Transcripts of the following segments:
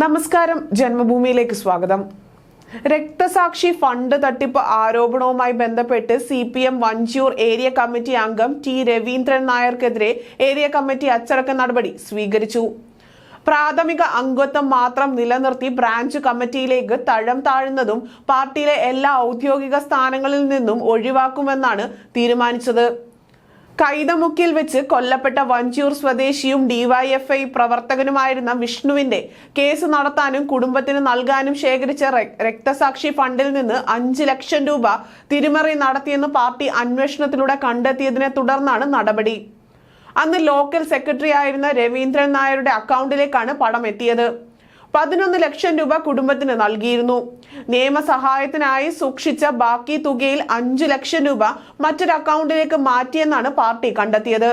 നമസ്കാരം. ജന്മഭൂമിയിലേക്ക് സ്വാഗതം. രക്തസാക്ഷി ഫണ്ട് തട്ടിപ്പ് ആരോപണവുമായി ബന്ധപ്പെട്ട് C P M Vanchiyoor area committee അംഗം ടി രവീന്ദ്രൻ നായർക്കെതിരെ ഏരിയ കമ്മിറ്റി അച്ചടക്ക നടപടി സ്വീകരിച്ചു. പ്രാഥമിക അംഗത്വം മാത്രം നിലനിർത്തി ബ്രാഞ്ച് കമ്മിറ്റിയിലേക്ക് തഴം താഴുന്നതും പാർട്ടിയിലെ എല്ലാ ഔദ്യോഗിക സ്ഥാനങ്ങളിൽ നിന്നും ഒഴിവാക്കുമെന്നാണ് തീരുമാനിച്ചത്. കൈതമുക്കിൽ വെച്ച് കൊല്ലപ്പെട്ട വഞ്ചൂർ സ്വദേശിയും ഡിവൈഎഫ്ഐ പ്രവർത്തകനുമായിരുന്ന വിഷ്ണുവിന്റെ കേസ് നടത്താനും കുടുംബത്തിന് നൽകാനും ശേഖരിച്ച രക്തസാക്ഷി ഫണ്ടിൽ നിന്ന് അഞ്ച് ലക്ഷം രൂപ തിരിമറി നടത്തിയെന്ന് പാർട്ടി അന്വേഷണത്തിലൂടെ കണ്ടെത്തിയതിനെ തുടർന്നാണ് നടപടി. അന്ന് ലോക്കൽ സെക്രട്ടറി ആയിരുന്ന രവീന്ദ്രൻ നായരുടെ അക്കൗണ്ടിലേക്കാണ് പണം എത്തിയത്. പതിനൊന്ന് ലക്ഷം രൂപ കുടുംബത്തിന് നൽകിയിരുന്നു. നിയമസഹായത്തിനായി സൂക്ഷിച്ച ബാക്കി തുകയിൽ അഞ്ചു ലക്ഷം രൂപ മറ്റൊരു അക്കൗണ്ടിലേക്ക് മാറ്റിയെന്നാണ് പാർട്ടി കണ്ടെത്തിയത്.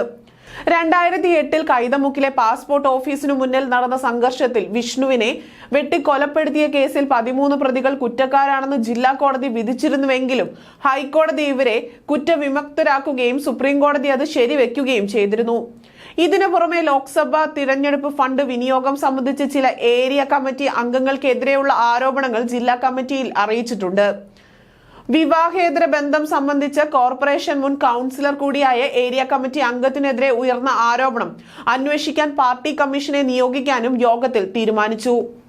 രണ്ടായിരത്തി എട്ടിൽ കൈതമുക്കിലെ പാസ്പോർട്ട് ഓഫീസിനു മുന്നിൽ നടന്ന സംഘർഷത്തിൽ വിഷ്ണുവിനെ വെട്ടിക്കൊലപ്പെടുത്തിയ കേസിൽ പതിമൂന്ന് പ്രതികൾ കുറ്റക്കാരാണെന്ന് ജില്ലാ കോടതി വിധിച്ചിരുന്നുവെങ്കിലും ഹൈക്കോടതി ഇവരെ കുറ്റവിമുക്തരാക്കുകയും സുപ്രീം കോടതി അത് ശരിവെക്കുകയും ചെയ്തിരുന്നു. ഇതിനു പുറമെ ലോക്സഭാ തിരഞ്ഞെടുപ്പ് ഫണ്ട് വിനിയോഗം സംബന്ധിച്ച് ചില ഏരിയ കമ്മിറ്റി അംഗങ്ങൾക്കെതിരെയുള്ള ആരോപണങ്ങൾ ജില്ലാ കമ്മിറ്റിയിൽ അറിയിച്ചിട്ടുണ്ട്. വിവാഹേതര ബന്ധം സംബന്ധിച്ച് കോർപ്പറേഷൻ മുൻ കൗൺസിലർ കൂടിയായ ഏരിയ കമ്മിറ്റി അംഗത്തിനെതിരെ ഉയർന്ന ആരോപണം. അന്വേഷിക്കാൻ പാർട്ടി കമ്മീഷനെ നിയോഗിക്കാനും യോഗത്തിൽ തീരുമാനിച്ചു.